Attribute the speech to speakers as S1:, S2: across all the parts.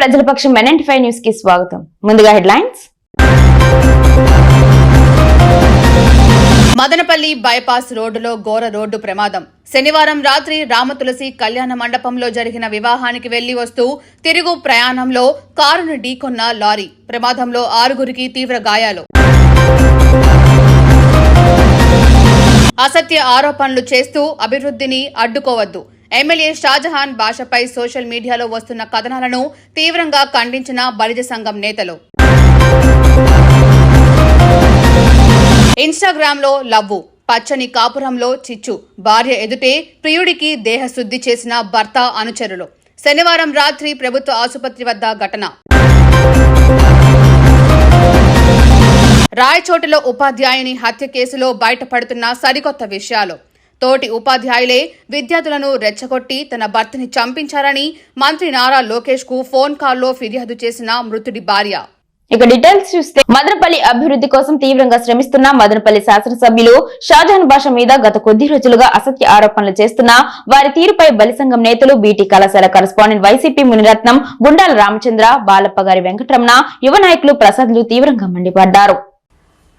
S1: ప్రజల పక్షం NNT five న్యూస్కి స్వాగతం. ముందుగా హెడ్లైన్స్.
S2: మదనపల్లి బైపాస్ రోడ్డులో ఘోర రోడ్డు ప్రమాదం. శనివారం రాత్రి రామతులసి కళ్యాణ మండపంలో జరిగిన వివాహానికి వెళ్ళి వస్తూ తిరుగు ప్రయాణంలో కారును ఢీకొన్న లారీ. ప్రమాదంలో ఆరుగురికి తీవ్ర గాయాలు. అసత్య ఆరోపణలు చేస్తూ అభివృద్ధిని అడ్డుకోవద్దు. ఎమ్మెల్యే షాజహాన్ భాషపై సోషల్ మీడియాలో వస్తున్న కథనాలను తీవ్రంగా ఖండించిన బలిజ సంఘం నేతలు. ఇన్స్టాగ్రామ్లో లవ్వు పచ్చని కాపురంలో చిచ్చు భార్య ఎదుటే ప్రియుడికి దేహశుద్ధి చేసిన భర్త అనుచరులు. శనివారం రాత్రి ప్రభుత్వ ఆసుపత్రి వద్ద ఘటన. రాయచోటలో ఉపాధ్యాయుని హత్య కేసులో బయటపడుతున్న సరికొత్త విషయాలు. తోటి ఉపాధ్యాయులే విద్యార్థులను రెచ్చగొట్టి తన భర్తని చంపించారని మంత్రి నారా లోకేష్కు ఫోన్ కాల్లో ఫిర్యాదు చేసిన మృతుడి భార్య.
S1: ఇక డీటెయిల్స్ చూస్తే మదనపల్లి అభివృద్ధి కోసం తీవ్రంగా శ్రమిస్తున్న మదనపల్లి శాసనసభ్యులు షాజహాన్ భాష మీద గత కొద్ది రోజులుగా అసత్య ఆరోపణలు చేస్తున్న వారి తీరుపై బలిసంఘం నేతలు బీటీ కళాశాల కరస్పాండెంట్ వైసీపీ మునిరత్నం గుండాల రామచంద్ర బాలప్ప గారి వెంకటరమణ యువ నాయకులు ప్రసాద్లు తీవ్రంగా మండిపడ్డారు.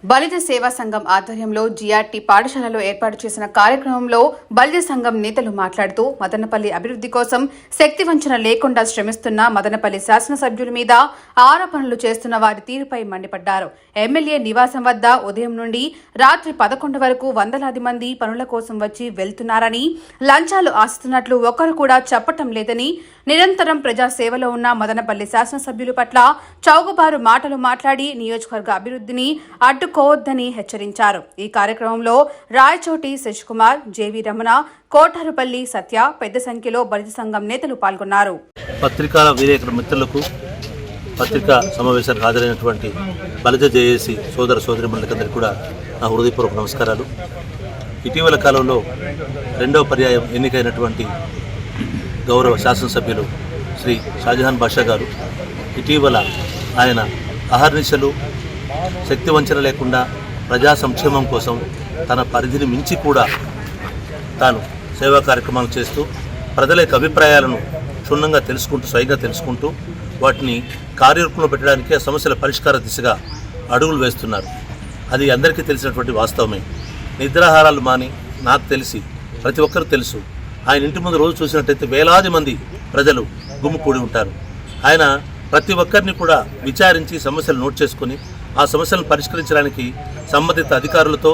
S2: బలిజ సేవా సంఘం ఆధ్వర్యంలో జీఆర్టీ పాఠశాలలో ఏర్పాటు చేసిన కార్యక్రమంలో బలిజ సంఘం నేతలు మాట్లాడుతూ మదనపల్లి అభివృద్ధి కోసం శక్తి వంచన లేకుండా శ్రమిస్తున్న మదనపల్లి శాసనసభ్యుల మీద ఆరోపణలు చేస్తున్న వారి తీరుపై మండిపడ్డారు. ఎమ్మెల్యే నివాసం వద్ద ఉదయం నుండి రాత్రి పదకొండు వరకు వందలాది మంది పనుల కోసం వచ్చి వెళ్తున్నారని లంచాలు ఆస్తున్నట్లు ఒకరు కూడా చెప్పటం లేదని నిరంతరం ప్రజా సేవలో ఉన్న మదనపల్లి శాసనసభ్యుల పట్ల చౌకబారు మాటలు మాట్లాడి నియోజకవర్గ అభివృద్ధిని అడ్డుకోవద్దని హెచ్చరించారు. ఈ కార్యక్రమంలో రాయచోటి శశికుమార్ జేవి రమణ కోటారుపల్లి సత్య పెద్ద సంఖ్యలో బలిత సంఘం నేతలు పాల్గొన్నారు.
S3: పత్రికా విలేకరుల మిత్రులకు పత్రికా సమావేశానికి హాజరైనటువంటి బలిత జేఏసీ సోదర సోదరిమణులకందరికీ కూడా నా హృదయపూర్వక నమస్కారాలు. ఇటీవల కాలంలో రెండవ పర్యాయం ఎన్నికైనటువంటి గౌరవ శాసనసభ్యులు శ్రీ షాజహాన్ బాషా గారు. ఇటీవల ఆయన అహర్నిశలు శక్తి వంచన లేకుండా ప్రజా సంక్షేమం కోసం తన పరిధిని మించి కూడా తాను సేవా కార్యక్రమాలు చేస్తూ ప్రజల యొక్క అభిప్రాయాలను క్షుణ్ణంగా తెలుసుకుంటూ స్వయంగా తెలుసుకుంటూ వాటిని కార్యరూపంలో పెట్టడానికి ఆ సమస్యల పరిష్కార దిశగా అడుగులు వేస్తున్నారు. అది అందరికీ తెలిసినటువంటి వాస్తవమే. నిద్రాహారాలు మాని నాకు తెలిసి ప్రతి ఒక్కరు తెలుసు. ఆయన ఇంటి ముందు రోజు చూసినట్టయితే వేలాది మంది ప్రజలు గుమ్ముకూడి ఉంటారు. ఆయన ప్రతి ఒక్కరిని కూడా విచారించి సమస్యలు నోట్ చేసుకొని ఆ సమస్యలను పరిష్కరించడానికి సంబంధిత అధికారులతో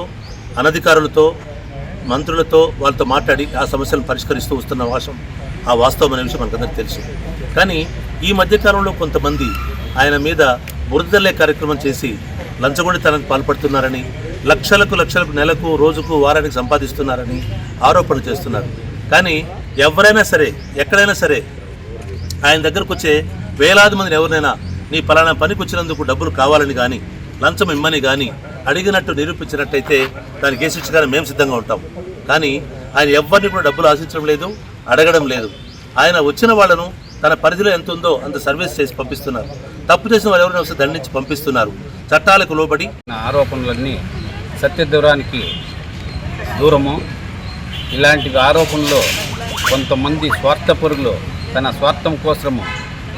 S3: అనధికారులతో మంత్రులతో వాళ్ళతో మాట్లాడి ఆ సమస్యలను పరిష్కరిస్తూ వస్తున్న వాసం ఆ వాస్తవం అనే విషయం మనకందరికీ తెలుసు. కానీ ఈ మధ్యకాలంలో కొంతమంది ఆయన మీద బురదల్లే కార్యక్రమం చేసి లంచగొండితనానికి పాల్పడుతున్నారని లక్షలకు లక్షలకు నెలకు రోజుకు వారానికి సంపాదిస్తున్నారని ఆరోపణలు చేస్తున్నారు. కానీ ఎవరైనా సరే ఎక్కడైనా సరే ఆయన దగ్గరకు వచ్చే వేలాది మందిని ఎవరినైనా నీ పలానా పనికి వచ్చినందుకు డబ్బులు కావాలని కానీ లంచం ఇమ్మని కానీ అడిగినట్టు నిరూపించినట్టయితే దానికి ఏ శిక్షగానే మేము సిద్ధంగా ఉంటాం. కానీ ఆయన ఎవరిని కూడా డబ్బులు ఆశించడం లేదు అడగడం లేదు. ఆయన వచ్చిన వాళ్ళను తన పరిధిలో ఎంత ఉందో అంత సర్వీస్ చేసి పంపిస్తున్నారు. తప్పు చేసిన వారు ఎవరైనా వస్తే దండించి పంపిస్తున్నారు. చట్టాలకు లోబడి
S4: ఆరోపణలన్నీ సత్యదూరానికి దూరము. ఇలాంటి ఆరోపణలు కొంతమంది స్వార్థపరులు తన స్వార్థం కోసము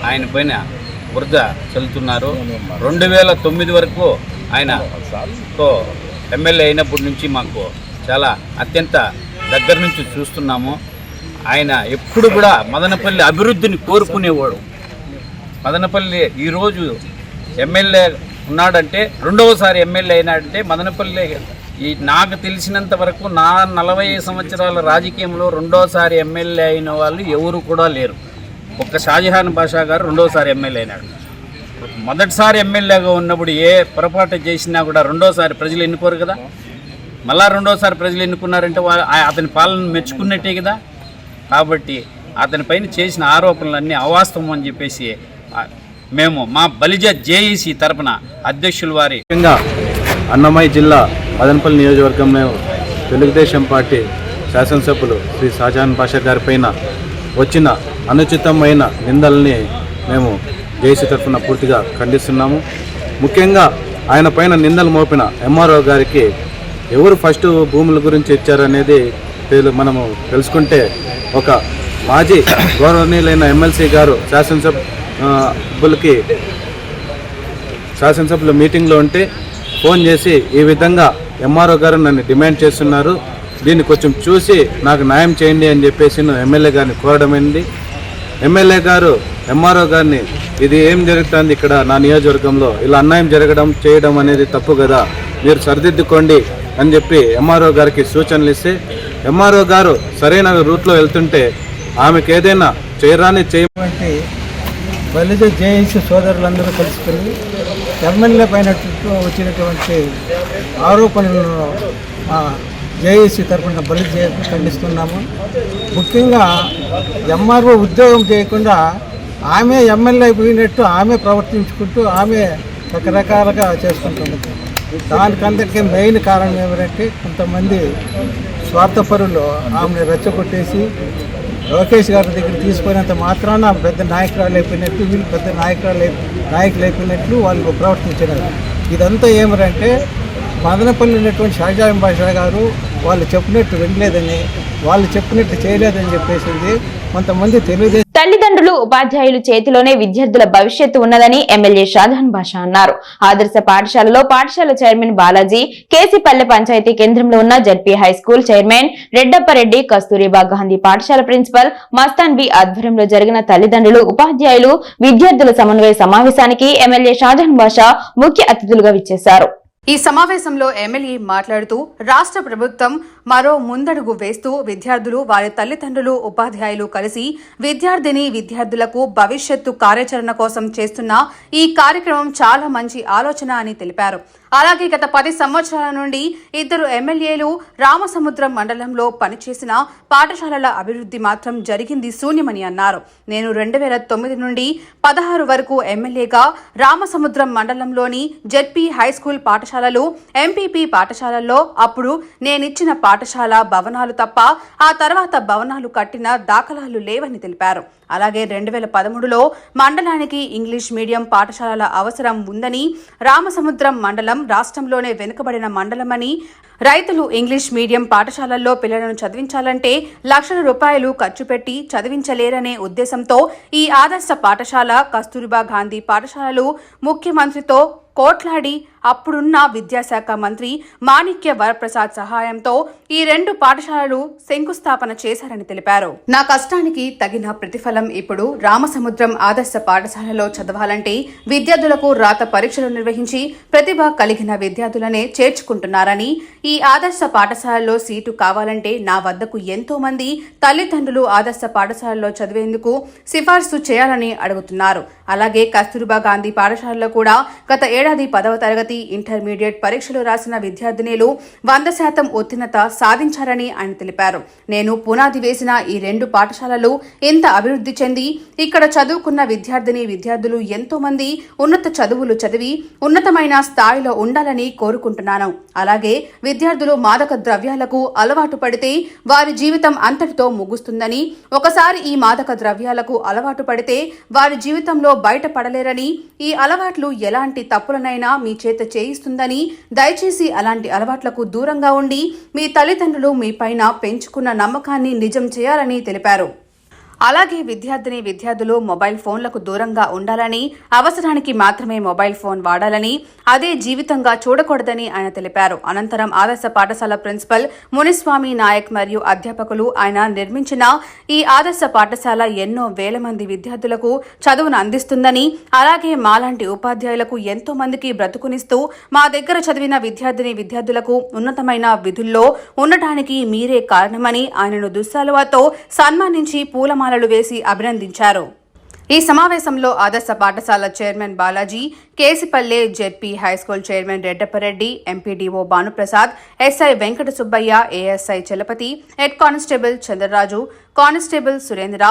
S4: ఆయన పైన వృధ చల్లుతున్నారు. రెండు వేల తొమ్మిది వరకు ఆయన ఎమ్మెల్యే అయినప్పటి నుంచి మాకు చాలా అత్యంత దగ్గర నుంచి చూస్తున్నాము. ఆయన ఎప్పుడు కూడా మదనపల్లి అభివృద్ధిని కోరుకునేవాడు. మదనపల్లి ఈరోజు ఎమ్మెల్యే ఉన్నాడంటే రెండవసారి ఎమ్మెల్యే అయినాడంటే మదనపల్లి ఈ నాకు తెలిసినంత వరకు నా నలభై సంవత్సరాల రాజకీయంలో రెండోసారి ఎమ్మెల్యే అయిన వాళ్ళు ఎవరు కూడా లేరు. ఒక్క షాజహాన్ బాషా గారు రెండోసారి ఎమ్మెల్యే అయినాడు. మొదటిసారి ఎమ్మెల్యేగా ఉన్నప్పుడు ఏ పొరపాటు చేసినా కూడా రెండోసారి ప్రజలు ఎన్నుకోరు కదా. మళ్ళా రెండోసారి ప్రజలు ఎన్నుకున్నారంటే వా- ఆ- అతని పాలన మెచ్చుకున్నట్టే కదా. కాబట్టి అతని పైన చేసిన ఆరోపణలన్నీ అవాస్తవం అని చెప్పేసి మేము మా బలిజ జేఈసీ తరపున అధ్యక్షుల వారి
S5: అన్నమయ్య జిల్లా మదనపల్లి నియోజకవర్గంలో తెలుగుదేశం పార్టీ శాసనసభ్యులు శ్రీ షాజహాన్ బాషా గారి పైన వచ్చిన అనుచితమైన నిందల్ని మేము జేసీ తరఫున పూర్తిగా ఖండిస్తున్నాము. ముఖ్యంగా ఆయన పైన నిందలు మోపిన ఎంఆర్ఓ గారికి ఎవరు ఫస్ట్ భూముల గురించి ఇచ్చారనేది తెలు మనము తెలుసుకుంటే ఒక మాజీ గౌరవనీయులైన ఎమ్మెల్సీ గారు శాసనసభ్యులకి శాసనసభ్యుల మీటింగ్లో ఉంటే ఫోన్ చేసి ఈ విధంగా ఎంఆర్ఓ గారు నన్ను డిమాండ్ చేస్తున్నారు. దీన్ని కొంచెం చూసి నాకు న్యాయం చేయండి అని చెప్పేసి నేను ఎమ్మెల్యే గారిని కోరడమైంది ఎమ్మెల్యే గారు ఎంఆర్ఓ గారిని ఇది ఏం జరుగుతుంది ఇక్కడ నా నియోజకవర్గంలో? ఇలా అన్యాయం జరగడం చేయడం అనేది తప్పు కదా? మీరు సరిదిద్దుకోండి అని చెప్పి ఎంఆర్ఓ గారికి సూచనలు ఇస్తే ఎంఆర్ఓ గారు సరైన రూట్లో వెళ్తుంటే ఆమెకు ఏదైనా చేయరాని
S6: చేయమంటే బలిజ జేఏసీ సోదరులందరూ కలుసుకుని ఎమ్మెల్యే పైన వచ్చినటువంటి ఆరోపణలను మా జేఏసీ తరఫున బలి ఖండిస్తున్నాము. ముఖ్యంగా ఎంఆర్ఓ ఉద్యోగం చేయకుండా ఆమె ఎమ్మెల్యే అయిపోయినట్టు ఆమె ప్రవర్తించుకుంటూ ఆమె రకరకాలుగా చేసుకుంటుంది. దానికందరికీ మెయిన్ కారణం ఏమిటంటే కొంతమంది స్వార్థపరులు ఆమెను రెచ్చగొట్టేసి లోకేష్ గారి దగ్గర తీసుకునేంత మాత్రాన పెద్ద నాయకురాలు అయిపోయినట్టు వీళ్ళు పెద్ద నాయకురాలు నాయకులు అయిపోయినట్లు వాళ్ళు ప్రవర్తించినారు ఇదంతా ఏమిటంటే మదనపల్లి ఉన్నటువంటి షాజాం బాషా గారు వాళ్ళు చెప్పినట్టు వినలేదని వాళ్ళు చెప్పినట్టు చేయలేదని చెప్పేసింది. కొంతమంది తెలుగుదేశం
S1: గురువులు ఉపాధ్యాయులు చేతిలోనే విద్యార్థుల భవిష్యత్తు ఉన్నదని ఎమ్మెల్యే షాజహాన్ బాషా అన్నారు. ఆదర్శ పాఠశాలలో పాఠశాల చైర్మన్ బాలాజీ కేసీపల్లె పంచాయతీ కేంద్రంలో ఉన్న ZP high school chairman Reddappareddy Kasturiba Gandhi పాఠశాల ప్రిన్సిపల్ మస్తాన్ బి ఆధ్వర్యంలో జరిగిన తల్లిదండ్రులు ఉపాధ్యాయులు విద్యార్థుల సమన్వయ సమావేశానికి ఎమ్మెల్యే షాజహాన్ బాషా ముఖ్య అతిథులుగా విచ్చేశారు.
S2: ఈ సమావేశంలో ఎమ్మెల్యే మాట్లాడుతూ రాష్ట్ర ప్రభుత్వం మరో ముందడుగు వేస్తూ విద్యార్థులు వారి తల్లిదండ్రులు ఉపాధ్యాయులు కలిసి విద్యార్థిని విద్యార్థులకు భవిష్యత్తు కార్యాచరణ కోసం చేస్తున్న ఈ కార్యక్రమం చాలా మంచి ఆలోచన అని తెలిపారు. అలాగే గత పది సంవత్సరాల నుండి ఇద్దరు ఎమ్మెల్యేలు రామసముద్రం మండలంలో పనిచేసిన పాఠశాలల అభివృద్ధి మాత్రం జరిగింది శూన్యమని అన్నారు. నేను రెండు వేల తొమ్మిది నుండి పదహారు వరకు ఎమ్మెల్యేగా రామసముద్రం మండలంలోని జెడ్పీ హైస్కూల్ పాఠశాలలు ఎంపీపీ పాఠశాలల్లో అప్పుడు నేనిచ్చిన పాఠశాల భవనాలు తప్ప ఆ తర్వాత భవనాలు కట్టిన దాఖలాలు లేవని తెలిపారు. అలాగే రెండు వేల పదమూడులో మండలానికి ఇంగ్లీష్ మీడియం పాఠశాలల అవసరం ఉందని రామసముద్రం మండలం రాష్ట్రంలోనే వెనుకబడిన మండలమని రైతులు ఇంగ్లీష్ మీడియం పాఠశాలల్లో పిల్లలను చదివించాలంటే లక్షల రూపాయలు ఖర్చు పెట్టి చదివించలేరనే ఉద్దేశంతో ఈ ఆదర్శ పాఠశాల కస్తూరిబా గాంధీ పాఠశాలలు ముఖ్యమంత్రితో కోట్లాడి అప్పుడున్న విద్యాశాఖ మంత్రి మాణిక్య వరప్రసాద్ సహాయంతో ఈ రెండు పాఠశాలలు శంకుస్థాపన చేశారని తెలిపారు. నా కష్టానికి తగిన ప్రతిఫలం ఇప్పుడు రామసముద్రం ఆదర్శ పాఠశాలలో చదవాలంటే విద్యార్థులకు రాత పరీక్షలు నిర్వహించి ప్రతిభ కలిగిన విద్యార్థులనే చేర్చుకుంటున్నారని ఈ ఈ ఆదర్శ పాఠశాలలో సీటు కావాలంటే నా వద్దకు ఎంతో మంది తల్లిదండ్రులు ఆదర్శ పాఠశాలలో చదివేందుకు సిఫార్సు చేయాలని అడుగుతున్నారు. అలాగే కస్తూర్బా గాంధీ పాఠశాలలో కూడా గత ఏడాది పదవ తరగతి ఇంటర్మీడియట్ పరీక్షలు రాసిన విద్యార్థినిలు వంద శాతం ఉత్తీర్ణత సాధించారని ఆయన తెలిపారు. నేను పునాది వేసిన ఈ రెండు పాఠశాలలు ఎంత అభివృద్ధి చెంది ఇక్కడ చదువుకున్న విద్యార్థిని విద్యార్థులు ఎంతో మంది ఉన్నత చదువులు చదివి ఉన్నతమైన స్థాయిలో ఉండాలని కోరుకుంటున్నాను. అలాగే విద్యార్థులు మాదక ద్రవ్యాలకు అలవాటు పడితే వారి జీవితం అంతటితో ముగుస్తుందని ఒకసారి ఈ మాదక ద్రవ్యాలకు అలవాటు పడితే వారి జీవితంలో బయటపడలేరని ఈ అలవాట్లు ఎలాంటి తప్పులనైనా మీ చేత చేయిస్తుందని దయచేసి అలాంటి అలవాట్లకు దూరంగా ఉండి మీ తల్లిదండ్రులు మీ పైన పెంచుకున్న నమ్మకాన్ని నిజం చేయాలని తెలిపారు. అలాగే విద్యార్థిని విద్యార్థులు మొబైల్ ఫోన్లకు దూరంగా ఉండాలని అవసరానికి మాత్రమే మొబైల్ ఫోన్ వాడాలని అదే జీవితంగా చూడకూడదని ఆయన తెలిపారు. అనంతరం ఆదర్శ పాఠశాల ప్రిన్సిపల్ మునిస్వామి నాయక్ మరియు అధ్యాపకులు ఆయన నిర్మించిన ఈ ఆదర్శ పాఠశాల ఎన్నో వేల మంది విద్యార్థులకు చదువును అందిస్తుందని అలాగే మాలాంటి ఉపాధ్యాయులకు ఎంతో మందికి బ్రతుకునిస్తూ మా దగ్గర చదివిన విద్యార్థిని విద్యార్థులకు ఉన్నతమైన విధుల్లో ఉండటానికి మీరే కారణమని ఆయనను దుస్సాలువాతో సన్మానించి పూలమాలలు వేసి అభినందించారు. ఈ సమావేశంలో Adarsha Pathashala chairman Balaji Kesipalle ZP high school chairman Reddappa Reddy MPDO Bhanu Prasad SI Venkata Subbaiah ASI Chalapathi head constable Chandraraju constable Surendra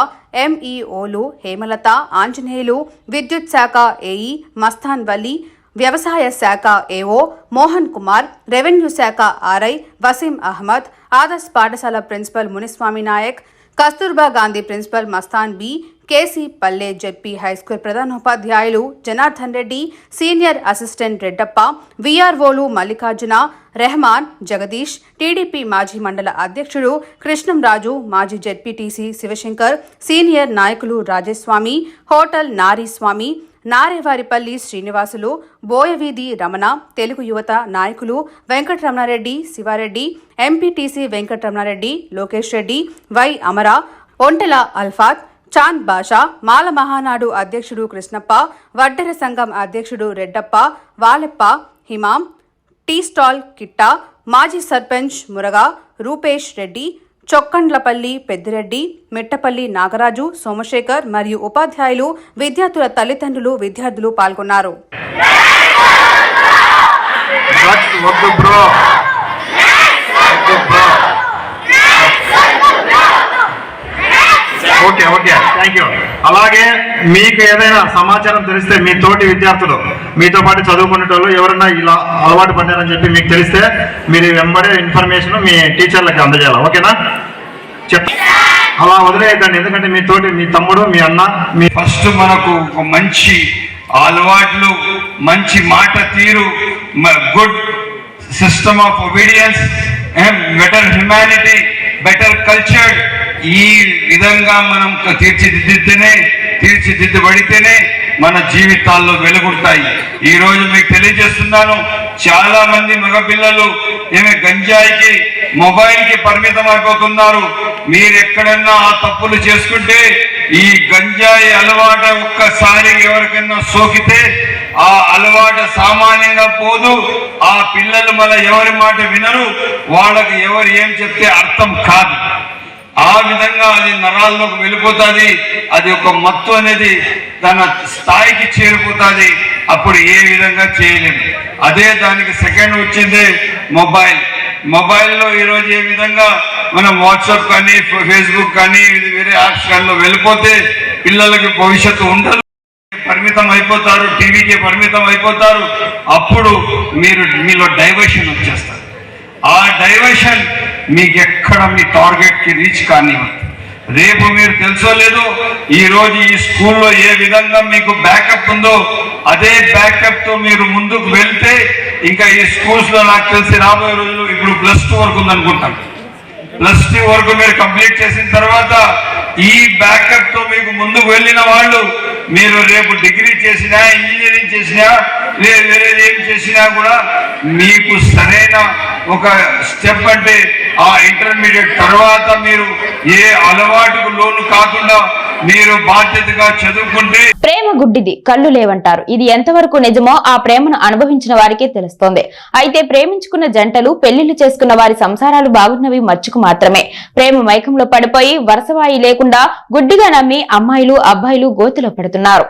S2: ఎంఈఓలు Hemalatha Anjaneyulu విద్యుత్ శాఖ ఏఈ మస్తాన్ వల్లి వ్యవసాయ శాఖ ఏఓ మోహన్ కుమార్ రెవెన్యూ శాఖ ఆర్ఐ వసీం అహ్మద్ ఆదర్శ్ పాఠశాల principal Muniswamy Naik Kasturba Gandhi principal Mastan B KC Palle ZP high school ప్రధానోపాధ్యాయులు Janardhan Reddy senior assistant Reddappa వీఆర్ఓలు Mallikarjuna Rehman Jagadish TDP మాజీ మండల అధ్యక్షుడు కృష్ణంరాజు మాజీ జెడ్పీటీసీ శివశంకర్ సీనియర్ నాయకులు రాజస్వామి హోటల్ నారీస్వామి నారేవారిపల్లి శ్రీనివాసులు బోయవీధి రమణ తెలుగు యువత నాయకులు వెంకటరమణారెడ్డి శివారెడ్డి ఎంపీటీసీ వెంకటరమణారెడ్డి లోకేష్ రెడ్డి వై అమర ఒంటెల అల్ఫాత్ చాంద్ బాషా మాల మహానాడు అధ్యక్షుడు కృష్ణప్ప వడ్డెర సంఘం అధ్యక్షుడు రెడ్డప్ప వాలెప్ప హిమాం టీ స్టాల్ కిట్టా మాజీ సర్పంచ్ మురగా రూపేష్ రెడ్డి చొక్కండ్లపల్లి పెద్దిరెడ్డి మిట్టపల్లి నాగరాజు సోమశేఖర్ మరియు ఉపాధ్యాయులు విద్యార్థుల తల్లిదండ్రులు విద్యార్థులు పాల్గొన్నారు
S7: డ్రగ్స్ వద్దు బ్రో వద్దు bro okay okay. Thank you అలాగే మీకు ఏదైనా సమాచారం తెలిస్తే మీ తోటి విద్యార్థులు మీతో పాటు చదువుకునేటోళ్ళు ఎవరైనా ఇలా అలవాటు పడ్డారని చెప్పి మీకు తెలిస్తే మీరు వెంబడే ఇన్ఫర్మేషన్ మీ టీచర్లకు అందజేయాలి. ఓకేనా? చెప్ అలా వదిలేయద్దండి ఎందుకంటే మీ తోటి మీ తమ్ముడు మీ అన్న మీ
S8: ఫస్ట్ మనకు ఒక మంచి అలవాట్లు మంచి మాట తీరు good system of obedience better humanity better culture ఈ విధంగా మనం తీర్చిదిద్దితేనే తీర్చిదిద్దబడితేనే మన జీవితాల్లో వెలుగుంటాయి. ఈ రోజు మీకు తెలియజేస్తున్నాను చాలా మంది మగపిల్లలు ఏమి గంజాయికి మొబైల్కి పరిమితం అయిపోతున్నారు. మీరు ఎక్కడన్నా ఆ తప్పులు చేసుకుంటే ఈ గంజాయి అలవాటు ఒక్కసారి ఎవరికైనా సోకితే ఆ అలవాటు సామాన్యంగా పోదు. ఆ పిల్లలు మళ్ళీ ఎవరి మాట వినరు. వాళ్ళకి ఎవరు ఏం చెప్తే అర్థం కాదు. ఆ విధంగా అది నరాల్లోకి వెళ్ళిపోతుంది. అది ఒక మత్తు అనేది తన స్థాయికి చేరిపోతుంది. అప్పుడు ఏ విధంగా చేయలేము. అదే దానికి సెకండ్ వచ్చింది మొబైల్. మొబైల్లో ఈరోజు ఏ విధంగా మనం వాట్సాప్ కానీ ఫేస్బుక్ కానీ ఇది వేరే యాప్స్ కానీ వెళ్ళిపోతే పిల్లలకి భవిష్యత్తు ఉండదు. పరిమితం అయిపోతారు టీవీకి పరిమితం అయిపోతారు. అప్పుడు మీరు మీలో డైవర్షన్ వచ్చేస్తారు ఆ డైవర్షన్ మీకు ఎక్కడ మీ టార్గెట్కి రీచ్ కానివ్వదు రేపు మీరు తెలుసో లేదో ఈ ఈ స్కూల్లో ఏ విధంగా మీకు బ్యాకప్ ఉందో అదే బ్యాకప్తో మీరు ముందుకు వెళ్తే ఇంకా ఈ స్కూల్స్లో నాకు తెలిసి రాబోయే రోజులు ఇప్పుడు ప్లస్ టూ వరకు ఉందనుకుంటాను. ప్లస్ టూ వరకు మీరు కంప్లీట్ చేసిన తర్వాత ఈ బ్యాకప్తో మీకు ముందుకు వెళ్ళిన వాళ్ళు మీరు రేపు డిగ్రీ చేసినా ఇంజనీరింగ్ చేసినా లేదు వేరేది ఏం చేసినా కూడా మీకు సరైన ఒక స్టెప్ అంటే ఆ ఇంటర్మీడియట్ తర్వాత మీరు ఏ అలవాటుకు లోను కాకుండా మీరు బాధ్యతగా చదువుకుంటే
S1: ప్రేమ గుడ్డిది కళ్ళు లేవంటారు. ఇది ఎంతవరకు నిజమో ఆ ప్రేమను అనుభవించిన వారికే తెలుస్తోంది. అయితే ప్రేమించుకున్న జంటలు పెళ్ళిళ్ళు చేసుకున్న వారి సంసారాలు బాగున్నవి మచ్చుకు మాత్రమే. ప్రేమ మైకంలో పడిపోయి వరసవాయి లేకుండా గుడ్డిగా నమ్మి అమ్మాయిలు అబ్బాయిలు గోతిలో పడుతున్నారు.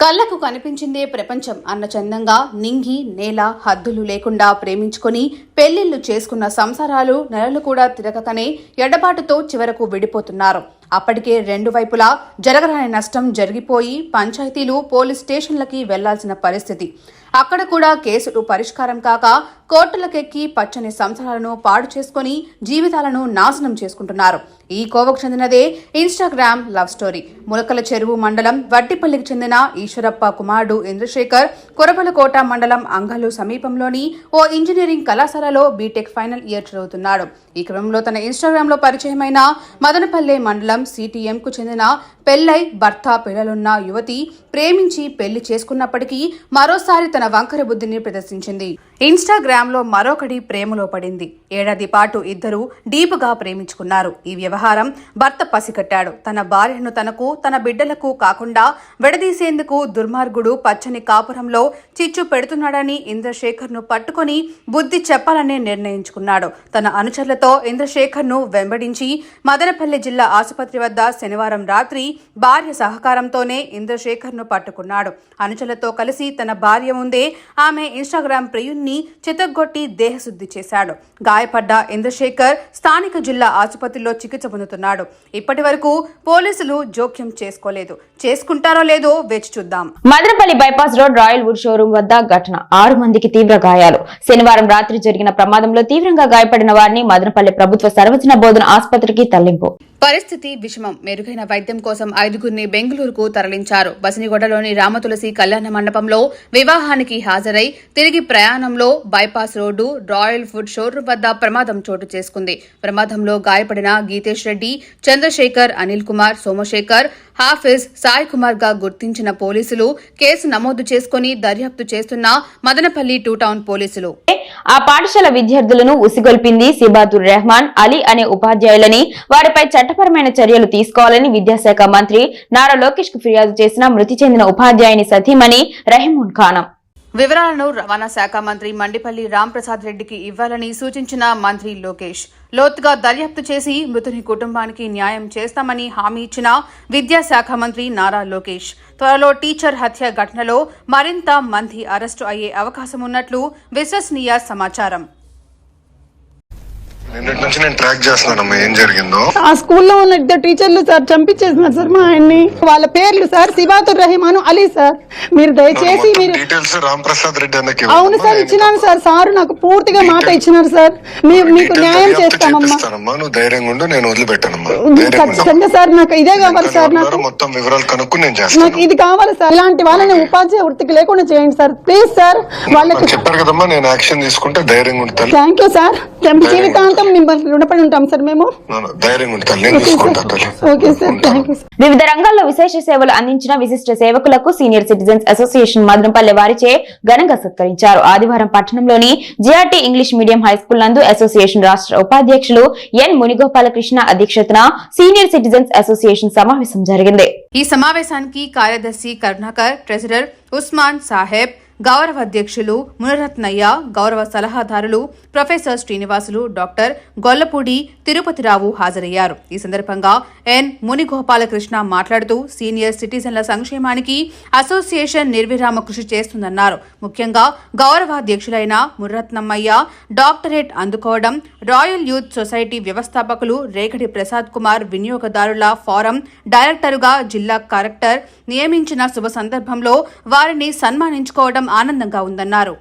S2: కళ్ళకు కనిపించిందే ప్రపంచం అన్న చందంగా నింగి నేల హద్దులు లేకుండా ప్రేమించుకొని పెళ్ళిళ్ళు చేసుకున్న సంసారాలు నెలలు కూడా తిరగకనే ఎడబాటుతో చివరకు విడిపోతున్నారు. అప్పటికే రెండు వైపులా జరగరాని నష్టం జరిగిపోయి పంచాయతీలు పోలీస్ స్టేషన్లకి వెళ్ళాల్సిన పరిస్థితి. అక్కడ కూడా కేసులు పరిష్కారం కాక కోర్టులకెక్కి పచ్చని సంసారాలను పాడు చేసుకుని జీవితాలను నాశనం చేసుకుంటున్నారు. ఈ కోవకు చెందినదే ఇన్స్టాగ్రామ్ లవ్ స్టోరీ. ములకల చెరువు మండలం వడ్డిపల్లికి చెందిన ఈశ్వరప్ప కుమారుడు ఇంద్రశేఖర్ కొరబలకోట మండలం అంగలు సమీపంలోని ఓ ఇంజనీరింగ్ కళాశాలలో బీటెక్ ఫైనల్ ఇయర్ చదువుతున్నాడు. ఈ క్రమంలో తన ఇన్స్టాగ్రామ్లో పరిచయమైన మదనపల్లె మండలం సిటిఎం కు చెందిన పెళ్ళై భర్త పిల్లలున్న యువతి ప్రేమించి పెళ్ళి చేసుకున్నప్పటికీ మరోసారి తన వంకర బుద్ధిని ప్రదర్శించింది. ఇన్స్టాగ్రామ్లో మరొకటి ప్రేమలో పడింది. ఏడాది పాటు ఇద్దరు డీప్గా ప్రేమించుకున్నారు. ఈ వ్యవహారం భర్త పసిగట్టాడు. తన భార్యను తనకు తన బిడ్డలకు కాకుండా విడదీసేందుకు దుర్మార్గుడు పచ్చని కాపురంలో చిచ్చు పెడుతున్నాడని ఇంద్రశేఖర్ను పట్టుకొని బుద్ధి చెప్పాలని నిర్ణయించుకున్నాడు. తన అనుచరులతో ఇంద్రశేఖర్ను వెంబడించి మదనపల్లి జిల్లా ఆసుపత్రి వద్ద శనివారం రాత్రి భార్య సహకారంతోనే ఇంద్రశేఖర్ను పట్టుకున్నాడు. అనుచరులతో కలిసి తన భార్య ముందే ఆమె ఇన్స్టాగ్రామ్ ప్రియుణ్ణి చితగ్గొట్టి దేహశుద్ధి చేశాడు. గాయపడ్డ ఇంద్రశేఖర్ స్థానిక జిల్లా ఆసుపత్రిలో చికిత్స పొందుతున్నాడు. ఇప్పటి వరకు పోలీసులు జోక్యం చేసుకోలేదు. చేసుకుంటారో లేదో వేచి చూద్దాం.
S1: Madanapalli bypass road royal wood showroom వద్ద ఘటన. ఆరు మందికి తీవ్ర గాయాలు. శనివారం రాత్రి జరిగిన ప్రమాదంలో తీవ్రంగా గాయపడిన వారిని మదనపల్లి ప్రభుత్వ సర్వజన బోధన ఆసుపత్రికి తరలింపు.
S2: పరిస్థితి విషమం. మెరుగైన వైద్యం కోసం ఐదుగురిని బెంగళూరుకు తరలించారు. బసినిగొడలోని రామతులసి కళ్యాణ మండపంలో వివాహానికి హాజరై తిరిగి ప్రయాణంలో bypass road royal food showroom వద్ద ప్రమాదం చోటు చేసుకుంది. ప్రమాదంలో గాయపడిన గీతేష్ రెడ్డి చంద్రశేఖర్ అనిల్ కుమార్ సోమశేఖర్ హాఫిజ్ సాయి కుమార్గా గుర్తించిన పోలీసులు కేసు నమోదు చేసుకుని దర్యాప్తు చేస్తున్న మదనపల్లి టూ టౌన్ పోలీసులు.
S1: ఆ పాఠశాల విద్యార్థులను ఉసిగొల్పింది సిబాతుర్ రెహమాన్ అలీ అనే ఉపాధ్యాయులని వారిపై చట్టపరమైన చర్యలు తీసుకోవాలని విద్యాశాఖ మంత్రి నారా లోకేష్కు ఫిర్యాదు చేసిన మృతి చెందిన ఉపాధ్యాయుని సతీమణి రహీమున్ ఖానం.
S2: వివరాలను రవాణా శాఖ మంత్రి మండిపల్లి రాంప్రసాద్ రెడ్డికి ఇవ్వాలని సూచించిన మంత్రి లోకేష్. లోతుగా దర్యాప్తు చేసి మృతుని కుటుంబానికి న్యాయం చేస్తామని హామీ ఇచ్చిన విద్యాశాఖ మంత్రి నారా లోకేష్. త్వరలో టీచర్ హత్య ఘటనలో మరింత మంది అరెస్టు అయ్యే అవకాశం ఉన్నట్లు విశ్వసనీయ సమాచారం.
S9: నిన్నటి నుంచి నేను ట్రాక్ చేస్తున్నానమ్మా ఏం జరిగిందో.
S10: ఆ స్కూల్లో ఉన్న ఇద్దరు టీచర్లు సార్ చంపించేసినారు సార్ మా ఆయన్ని. వాళ్ళ పేర్లు సార్ సిబాతుర్ రహీమాను అలీ సార్. మీరు దయచేసి మీరు
S9: డీటెయిల్స్ రామ్ ప్రసాద్ రెడ్డి అన్నకి
S10: అవును సార్ ఇచ్చినాను సార్. సార్ నాకు పూర్తిగా మాట ఇచ్చినారు సార్. మీకు న్యాయం చేస్తామమ్మా
S9: నువ్వు ధైర్యంగా ఉండు నేను వదిలిపెట్టానమ్మా.
S10: ఖచ్చితంగా సార్ నాకు ఇదే కావాలి సార్ నాకు
S9: మొత్తం వివరాలు కనుక్కుని నేను
S10: నాకు ఇది కావాలి సార్. ఇలాంటి వాళ్ళని ఉపాధ్యాయ వృత్తికి లేకుండా చేయండి సార్. ప్లీజ్ సార్ వాళ్ళకి
S9: చెప్పారు కదమ్మా నేను యాక్షన్ తీసుకుంటే ధైర్యంగా ఉంటాను
S10: థ్యాంక్ యూ సార్. జీవితాంతం మిమ్మల్ని రుణపడి ఉంటాం సార్ మేము.
S1: వివిధ రంగాల్లో విశేష సేవలు అందించిన విశిష్ట సేవకులకు సీనియర్ సిటిజన్స్ అసోసియేషన్ మదనపల్లె వారిచే ఘనంగా సత్కరించారు. ఆదివారం పట్టణంలోని GRT English medium high school నందు అసోసియేషన్ రాష్ట్ర ఉపాధ్యక్షులు ఎన్ మునిగోపాలకృష్ణ అధ్యక్షతన సీనియర్ సిటిజన్స్ అసోసియేషన్ సమావేశం జరిగింది.
S2: ఈ సమావేశానికి కార్యదర్శి కరుణాకర్ ట్రెజరర్ ఉస్మాన్ సాహెబ్ గౌరవ అధ్యక్షులు మునరత్నయ్య గౌరవ సలహాదారులు ప్రొఫెసర్ శ్రీనివాసులు డాక్టర్ గొల్లపూడి తిరుపతిరావు హాజరయ్యారు. ఈ సందర్భంగా ఎన్ మునిగోపాలకృష్ణ మాట్లాడుతూ సీనియర్ సిటిజన్ల సంక్షేమానికి అసోసియేషన్ నిర్విరామ కృషి చేస్తుందన్నారు. ముఖ్యంగా గౌరవాధ్యక్షులైన ముర్రత్నమ్మయ్య డాక్టరేట్ అందుకోవడం రాయల్ యూత్ సొసైటీ వ్యవస్థాపకులు రేగడి ప్రసాద్ కుమార్ వినియోగదారుల ఫోరం డైరెక్టరుగా జిల్లా కలెక్టర్ నియమించిన శుభ సందర్భంలో వారిని సన్మానించుకోవడం ఆనందంగా ఉందన్నారు.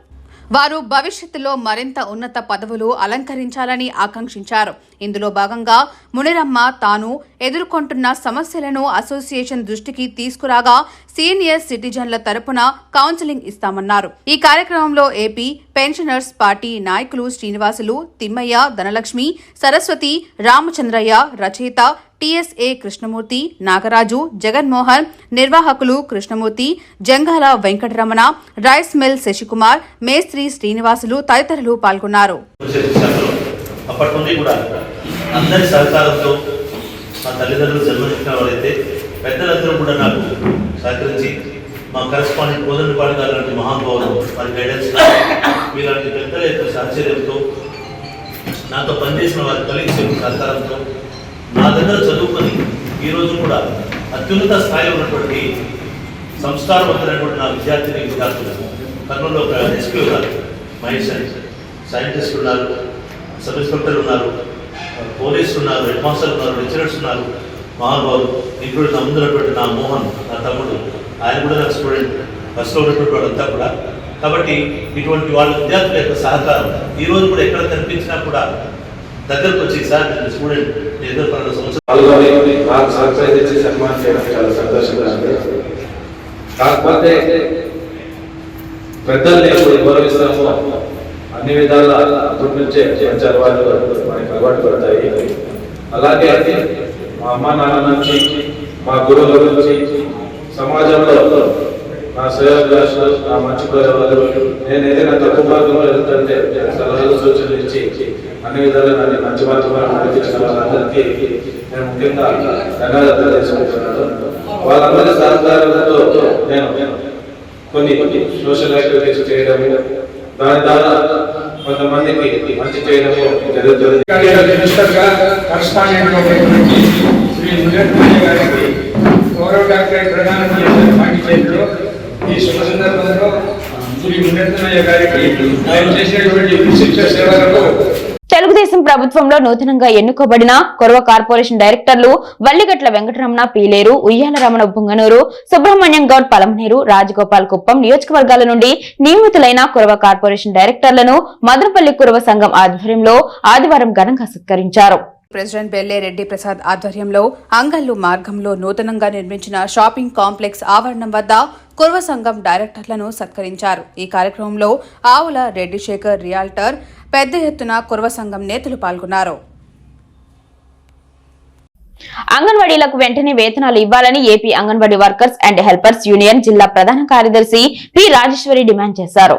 S2: వారు భవిష్యత్తులో మరింత ఉన్నత పదవులు అలంకరించాలని ఆకాంక్షించారు. ఇందులో భాగంగా మునిరమ్మ తాను ఎదుర్కొంటున్న సమస్యలను అసోసియేషన్ దృష్టికి తీసుకురాగా సీనియర్ సిటిజన్ల తరపున కౌన్సిలింగ్ ఇస్తామన్నారు. ఈ కార్యక్రమంలో ఏపీ పెన్షనర్స్ పార్టీ నాయకులు శ్రీనివాసులు తిమ్మయ్య ధనలక్ష్మి సరస్వతి రామచంద్రయ్య రచయిత టిఎస్ఏ కృష్ణమూర్తి నాగరాజు జగన్మోహన్ నిర్వాహకులు కృష్ణమూర్తి జంగాల వెంకటరమణ రైస్ మిల్ శశికుమార్ మేస్త్రి శ్రీనివాసులు తదితరులు పాల్గొన్నారు.
S3: అప్పటి నుండి కూడా అందరి సహకారంతో మా తల్లిదండ్రులు జన్మనిచ్చిన వారైతే పెద్దలందరూ కూడా నాకు సహకరించి మా కరెస్పాండెంట్ కోదండపాటి గారు లాంటి మహానుభావులు వారి గైడెన్స్ మీలాంటి పెద్దల యొక్క సహచర్యంతో నాతో పనిచేసిన వారి కలిగి సహకారంతో నా దగ్గర చదువుకొని ఈరోజు కూడా అత్యున్నత స్థాయిలో ఉన్నటువంటి సంస్కారవంతులైనటువంటి నా విద్యార్థిని విద్యార్థులు కర్నూలులో ఒక ఎస్పీ ఉన్నారు మహేష్ అని. సైంటిస్ట్ ఉన్నారు సబ్ ఇన్స్పెక్టర్ ఉన్నారు. పోలీసులు ఉన్నారు హెడ్ మాస్టర్ ఉన్నారు లెక్చరర్స్ ఉన్నారు మహానుభావులు. ఇంక్లూడింగ్ నా ముందున్నటువంటి నా మోహన్ నా తమ్ముడు ఆయన కూడా నా స్టూడెంట్ ఫస్ట్లో ఉన్నటువంటి వాళ్ళంతా కూడా. కాబట్టి ఇటువంటి వాళ్ళ విద్యార్థుల యొక్క సహకారం ఈరోజు కూడా ఎక్కడ కనిపించినా కూడా దగ్గరకు వచ్చి సార్ నేను స్టూడెంట్ నేను ఎదురు పనుల సంవత్సరం
S5: సన్మానం చేయడం చాలా సంతోషంగా ఉంది. కాకపోతే పెద్దల్ని ఎప్పుడు గౌరవిస్తాము అన్ని విధాల అప్పటి నుంచే మంచి అలవాట్లు మనకి అలవాటు పడతాయి. అలాగే మా అమ్మ నాన్న నుంచి మా గురువుల నుంచి సమాజంలో నా శ్రేయోభిలాషులు నా మంచి గౌరవాలు నేను ఏదైనా తప్పు మార్గంలో వెళ్తుంటే సలహాలు సూచనలు ఇచ్చి అన్ని విధాలు నన్ను మంచి మార్గంలో నడిపించిన వాళ్ళందరికీ నేను ముఖ్యంగా ధన్యవాదాలు చేసుకుంటున్నాను వాళ్ళందరి సహకారంతో నేను కొన్ని సోషల్ యాక్టివిటీస్ చేయడం దాని ద్వారా కొంతమందికి మంచి చేయడం జరుగుతుంది.
S11: మినిస్టర్గా కరస్పాండెంట్ శ్రీ ముజర్మణి గారికి గౌరవ డాక్టరేట్ ప్రదానం చేసిన ఈ శుభ సందర్భంలో శ్రీ గారికి ఆయన చేసినటువంటి విశిష్ట సేవలకు
S1: తెలుగుదేశం ప్రభుత్వంలో నూతనంగా ఎన్నుకోబడిన కొరవ కార్పొరేషన్ డైరెక్టర్లు వల్లిగట్ల వెంకటరమణ పీలేరు ఉయ్యాల రమణ బుంగనూరు సుబ్రహ్మణ్యం గౌడ్ పలమనేరు రాజగోపాల్ కుప్పం నియోజకవర్గాల నుండి నియమితులైన కొరవ కార్పొరేషన్ డైరెక్టర్లను మదనపల్లి కురవ సంఘం ఆధ్వర్యంలో ఆదివారం ఘనంగా సత్కరించారు.
S2: ప్రెసిడెంట్ బెల్లేరెడ్డి ప్రసాద్ ఆధ్వర్యంలో అంగల్లు మార్గంలో నూతనంగా నిర్మించిన షాపింగ్ కాంప్లెక్స్ ఆవరణం వద్ద కుర్వ సంఘం డైరెక్టర్లను సత్కరించారు. ఈ కార్యక్రమంలో ఆవుల రెడ్డి శేఖర్ రియాల్టర్ పెద్ద ఎత్తున కురవ సంఘం నేతలు పాల్గొన్నారు.
S1: అంగన్వాడీలకు వెంటనే వేతనాలు ఇవ్వాలని AP anganwadi workers and helpers union జిల్లా ప్రధాన కార్యదర్శి పి రాజేశ్వరి డిమాండ్ చేశారు.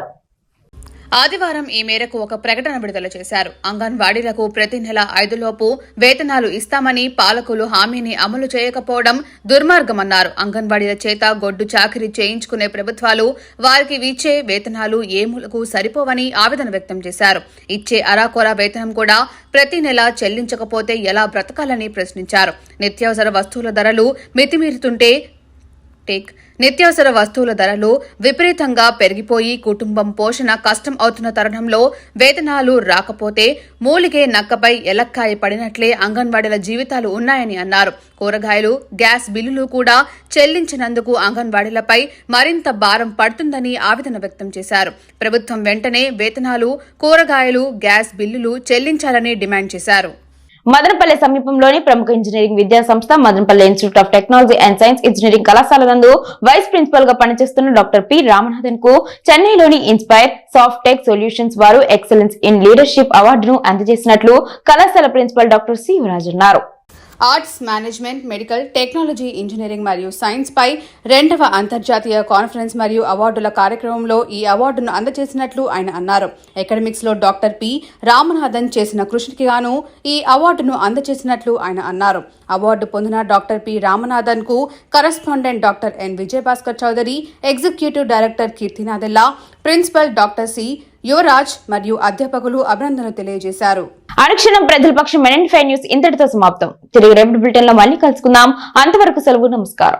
S2: ఆదివారం ఈ మేరకు ఒక ప్రకటన విడుదల చేశారు. అంగన్వాడీలకు ప్రతి నెల ఐదులోపు వేతనాలు ఇస్తామని పాలకులు హామీని అమలు చేయకపోవడం దుర్మార్గమన్నారు. అంగన్వాడీల చేత గొడ్డు చాకరీ చేయించుకునే ప్రభుత్వాలు వారికి ఇచ్చే వేతనాలు ఏములకు సరిపోవని ఆవేదన వ్యక్తం చేశారు. ఇచ్చే అరాకొర వేతనం కూడా ప్రతి నెల చెల్లించకపోతే ఎలా బ్రతకాలని ప్రశ్నించారు. నిత్యావసర వస్తువుల ధరలు మితిమీరుతుంటే టేక్. నిత్యావసర వస్తువుల ధరలు విపరీతంగా పెరిగిపోయి కుటుంబం పోషణ కష్టం అవుతున్న తరుణంలో వేతనాలు రాకపోతే మూలిగే నక్కపై ఎలక్కాయ పడినట్లే అంగన్వాడీల జీవితాలు ఉన్నాయని అన్నారు. కూరగాయలు గ్యాస్ బిల్లులు కూడా చెల్లించినందుకు అంగన్వాడీలపై మరింత భారం పడుతుందని ఆవేదన వ్యక్తం చేశారు. ప్రభుత్వం వెంటనే వేతనాలు కూరగాయలు గ్యాస్ బిల్లులు చెల్లించాలని డిమాండ్ చేశారు.
S1: మదనపల్లె సమీపంలోని ప్రముఖ ఇంజనీరింగ్ విద్యా సంస్థ Madanapalle institute of technology and science engineering కళాశాల నందు వైస్ ప్రిన్సిపల్గా పనిచేస్తున్న డాక్టర్ పి రామనాథన్కు చెన్నైలోని ఇన్స్పైర్ సాఫ్ట్ టెక్ సొల్యూషన్స్ వారు ఎక్సలెన్స్ ఇన్ లీడర్షిప్ అవార్డును అందజేసినట్లు కళాశాల ప్రిన్సిపల్ డాక్టర్ సి యువరాజ్ అన్నారు.
S2: Arts management medical technology engineering మరియు సైన్స్ పై రెండవ అంతర్జాతీయ కాన్ఫరెన్స్ మరియు అవార్డుల కార్యక్రమంలో ఈ అవార్డును అందజేసినట్లు ఆయన అన్నారు. అకాడమిక్స్లో డాక్టర్ పి. రామనాథన్ చేసిన కృషికి గాను ఈ అవార్డును అందజేసినట్లు ఆయన అన్నారు. అవార్డు పొందిన doctor P. రామనాథన్కు correspondent doctor N. Vijayabhaskar Chowdary executive director Keerthinathella principal doctor C. Yuvaraj మరియు అధ్యాపకులు అభినందనలు తెలియజేశారు.
S1: అనుక్షణం ప్రజలపక్షం పక్షం ఫైవ్ న్యూస్ ఇంతటితో సమాప్తం. తిరిగి రేపటి బులెటిన్లో మళ్ళీ కలుసుకుందాం. అంతవరకు సెలవు నమస్కారం.